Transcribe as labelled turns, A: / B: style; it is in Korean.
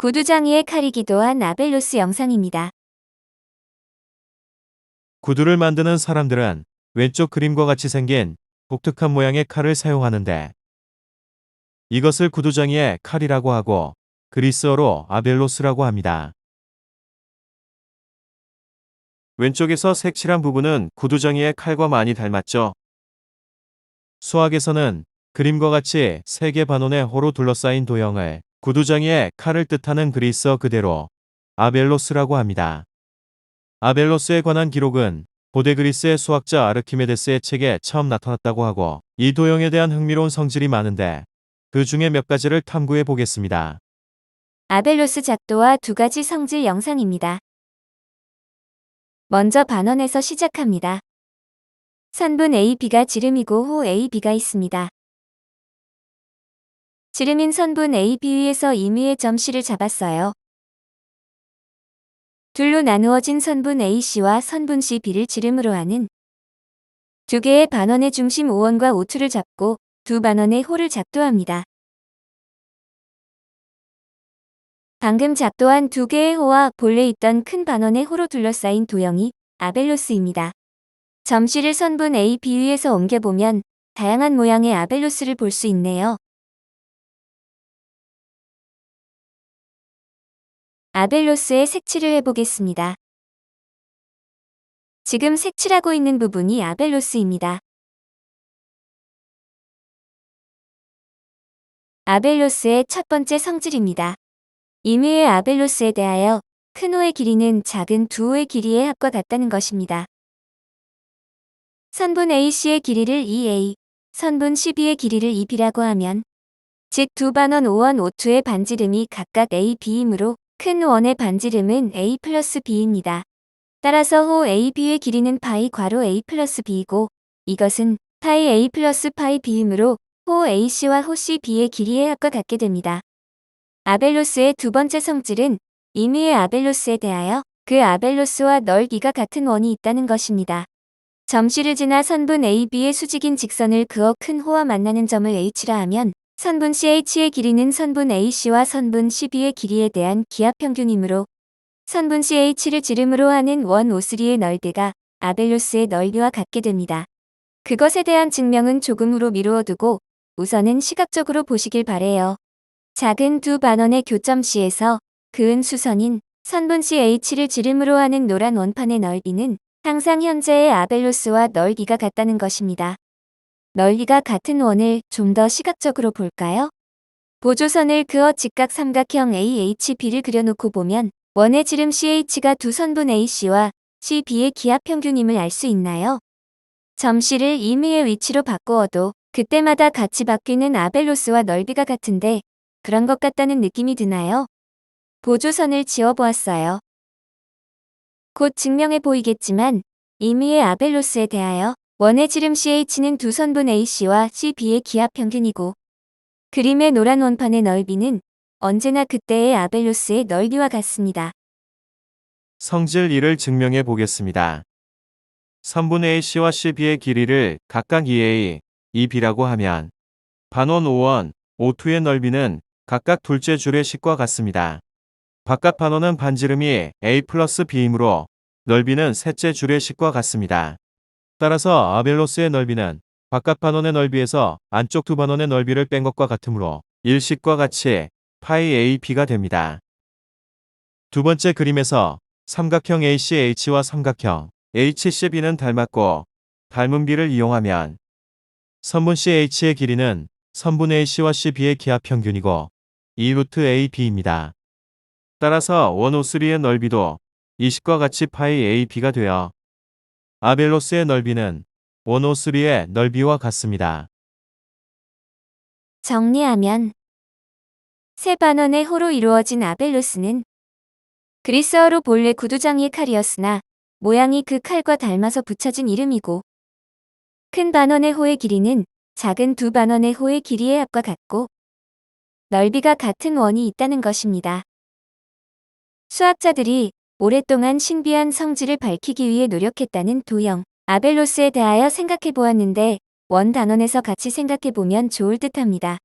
A: 구두장이의 칼이 기도 한 아벨로스 영상입니다.
B: 구두를 만드는 사람들은 왼쪽 그림과 같이 생긴 독특한 모양의 칼을 사용하는데 이것을 구두장이의 칼이라고 하고 그리스어로 아벨로스라고 합니다. 왼쪽에서 색칠한 부분은 구두장이의 칼과 많이 닮았죠. 수학에서는 그림과 같이 세 개 반원의 호로 둘러싸인 도형을 구두장이의 칼을 뜻하는 그리스어 그대로 아벨로스라고 합니다. 아벨로스에 관한 기록은 고대 그리스의 수학자 아르키메데스의 책에 처음 나타났다고 하고 이 도형에 대한 흥미로운 성질이 많은데 그 중에 몇 가지를 탐구해 보겠습니다.
A: 아벨로스 작도와 두 가지 성질 영상입니다. 먼저 반원에서 시작합니다. 선분 AB가 지름이고 호 AB가 있습니다. 지름인 선분 AB 위에서 임의의 점 C를 잡았어요. 둘로 나누어진 선분 AC와 선분 CB를 지름으로 하는 두 개의 반원의 중심 O1과 O2를 잡고 두 반원의 호를 작도합니다. 방금 작도한 두 개의 호와 본래 있던 큰 반원의 호로 둘러싸인 도형이 아벨로스입니다. 점씨를 선분 A, B 위에서 옮겨보면 다양한 모양의 아벨로스를 볼 수 있네요. 아벨로스의 색칠을 해보겠습니다. 지금 색칠하고 있는 부분이 아벨로스입니다. 아벨로스의 첫 번째 성질입니다. 임의의 아벨로스에 대하여 큰 호의 길이는 작은 두 호의 길이의 합과 같다는 것입니다. 선분 AC의 길이를 2A, 선분 CB의 길이를 2B라고 하면 즉두 반원 5원 5투의 반지름이 각각 A, B이므로 큰 원의 반지름은 A 플러스 B입니다. 따라서 호 AB의 길이는 파이 괄호 A 플러스 B이고 이것은 파이 A 플러스 파이 B이므로 호 AC와 호 CB의 길이의 합과 같게 됩니다. 아벨로스의 두 번째 성질은 임의의 아벨로스에 대하여 그 아벨로스와 넓이가 같은 원이 있다는 것입니다. 점씨를 지나 선분 AB의 수직인 직선을 그어 큰 호와 만나는 점을 H라 하면 선분 CH의 길이는 선분 AC와 선분 CB의 길이에 대한 기하평균이므로 선분 CH를 지름으로 하는 원 O3의 넓이가 아벨로스의 넓이와 같게 됩니다. 그것에 대한 증명은 조금으로 미루어 두고 우선은 시각적으로 보시길 바래요. 작은 두 반원의 교점 C에서 그은 수선인 선분 CH를 지름으로 하는 노란 원판의 넓이는 항상 현재의 아벨로스와 넓이가 같다는 것입니다. 넓이가 같은 원을 좀 더 시각적으로 볼까요? 보조선을 그어 직각 삼각형 AHB를 그려놓고 보면 원의 지름 CH가 두 선분 AC와 CB의 기압 평균임을 알 수 있나요? 점 C를 임의의 위치로 바꾸어도 그때마다 같이 바뀌는 아벨로스와 넓이가 같은데 그런 것 같다는 느낌이 드나요? 보조선을 지어보았어요. 곧 증명해 보이겠지만 임의의 아벨로스에 대하여 원의 지름 CH는 두 선분 AC와 CB의 기압 평균이고 그림의 노란 원판의 넓이는 언제나 그때의 아벨로스의 넓이와 같습니다.
B: 성질 1을 증명해 보겠습니다. 선분 AC와 CB의 길이를 각각 2A, 2B라고 하면 반원 5원, O2의 넓이는 각각 둘째 줄의 식과 같습니다. 바깥 반원은 반지름이 A 플러스 B이므로 넓이는 셋째 줄의 식과 같습니다. 따라서 아벨로스의 넓이는 바깥 반원의 넓이에서 안쪽 두 반원의 넓이를 뺀 것과 같으므로 일식과 같이 파이 AB가 됩니다. 두 번째 그림에서 삼각형 ACH와 삼각형 HCB는 닮았고 닮은 비를 이용하면 선분 CH의 길이는 선분 AC와 CB의 기압 평균이고 2루트 AB입니다. 따라서 원O3의 넓이도 이식과 같이 파이 AB가 되어 아벨로스의 넓이는 원O3의 넓이와 같습니다.
A: 정리하면 세 반원의 호로 이루어진 아벨로스는 그리스어로 본래 구두장이의 칼이었으나 모양이 그 칼과 닮아서 붙여진 이름이고 큰 반원의 호의 길이는 작은 두 반원의 호의 길이의 합과 같고 넓이가 같은 원이 있다는 것입니다. 수학자들이 오랫동안 신비한 성질을 밝히기 위해 노력했다는 도형 아벨로스에 대하여 생각해 보았는데 원 단원에서 같이 생각해 보면 좋을 듯 합니다.